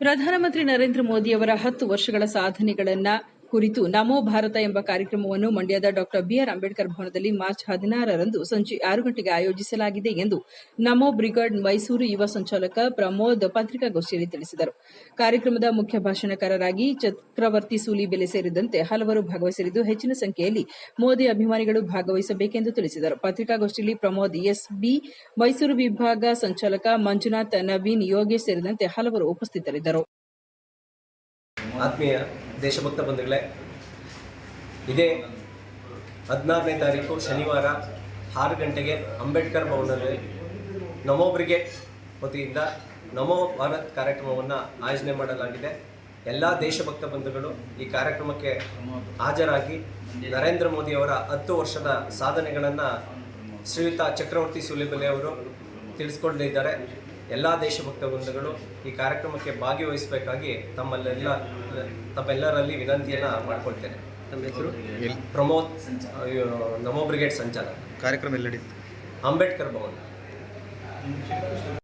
ಪ್ರಧಾನಮಂತ್ರಿ ನರೇಂದ್ರ ಮೋದಿಯವರ ಹತ್ತು ವರ್ಷಗಳ ಸಾಧನೆಗಳನ್ನ ಕುರಿತು ನಮೋ ಭಾರತ ಎಂಬ ಕಾರ್ಯಕ್ರಮವನ್ನು ಮಂಡ್ಯದ ಡಾಕ್ಟರ್ ಬಿಆರ್ ಅಂಬೇಡ್ಕರ್ ಭವನದಲ್ಲಿ ಮಾರ್ಚ್ ಹದಿನಾರರಂದು ಸಂಜೆ ಆರು ಗಂಟೆಗೆ ಆಯೋಜಿಸಲಾಗಿದೆ ಎಂದು ನಮೋ ಬ್ರಿಗೇಡ್ ಮೈಸೂರು ಯುವ ಸಂಚಾಲಕ ಪ್ರಮೋದ್ ಪತ್ರಿಕಾಗೋಷ್ಠಿಯಲ್ಲಿ ತಿಳಿಸಿದರು. ಕಾರ್ಯಕ್ರಮದ ಮುಖ್ಯ ಭಾಷಣಕಾರರಾಗಿ ಚಕ್ರವರ್ತಿ ಸೂಲಿಬೆಲೆ ಸೇರಿದಂತೆ ಹಲವರು ಭಾಗವಹಿಸಲಿದ್ದು ಹೆಚ್ಚಿನ ಸಂಖ್ಯೆಯಲ್ಲಿ ಮೋದಿ ಅಭಿಮಾನಿಗಳು ಭಾಗವಹಿಸಬೇಕೆಂದು ತಿಳಿಸಿದರು. ಪತ್ರಿಕಾಗೋಷ್ಠಿಯಲ್ಲಿ ಪ್ರಮೋದ್ ಎಸ್ಬಿ, ಮೈಸೂರು ವಿಭಾಗ ಸಂಚಾಲಕ ಮಂಜುನಾಥ್, ನವೀನ್ ಯೋಗೇಶ್ ಸೇರಿದಂತೆ ಹಲವರು ಉಪಸ್ಥಿತರಿದ್ದರು. ಆತ್ಮೀಯ ದೇಶಭಕ್ತ ಬಂಧುಗಳೇ, ಇದೇ ಹದಿನಾರನೇ ತಾರೀಕು ಶನಿವಾರ ಆರು ಗಂಟೆಗೆ ಅಂಬೇಡ್ಕರ್ ಭವನದಲ್ಲಿ ನಮೋ ಬ್ರಿಗೇಡ್ ವತಿಯಿಂದ ನಮೋ ಭಾರತ್ ಕಾರ್ಯಕ್ರಮವನ್ನು ಆಯೋಜನೆ ಮಾಡಲಾಗಿದೆ. ಎಲ್ಲ ದೇಶಭಕ್ತ ಬಂಧುಗಳು ಈ ಕಾರ್ಯಕ್ರಮಕ್ಕೆ ಹಾಜರಾಗಿ ನರೇಂದ್ರ ಮೋದಿಯವರ ಹತ್ತು ವರ್ಷದ ಸಾಧನೆಗಳನ್ನು ಶ್ರೀಯುತ ಚಕ್ರವರ್ತಿ ಸುಲಿಬೆಲೆ ಅವರು ತಿಳಿಸ್ಕೊಡಲಿದ್ದಾರೆ. ಎಲ್ಲ ದೇಶಭಕ್ತ ವೃಂದಗಳು ಈ ಕಾರ್ಯಕ್ರಮಕ್ಕೆ ಭಾಗವಹಿಸಬೇಕಾಗಿ ತಮ್ಮಲ್ಲೆಲ್ಲ ತಮ್ಮೆಲ್ಲರಲ್ಲಿ ವಿನಂತಿಯನ್ನು ಮಾಡ್ಕೊಳ್ತೇನೆ. ತಮ್ಮ ಹೆಸರು? ಪ್ರಮೋದ್ ಅಯ್ಯೋ, ನಮೋ ಬ್ರಿಗೇಡ್ ಸಂಚಾಲಕ. ಕಾರ್ಯಕ್ರಮ ಎಲ್ಲೆಡೆ ಅಂಬೇಡ್ಕರ್ ಭವನ್.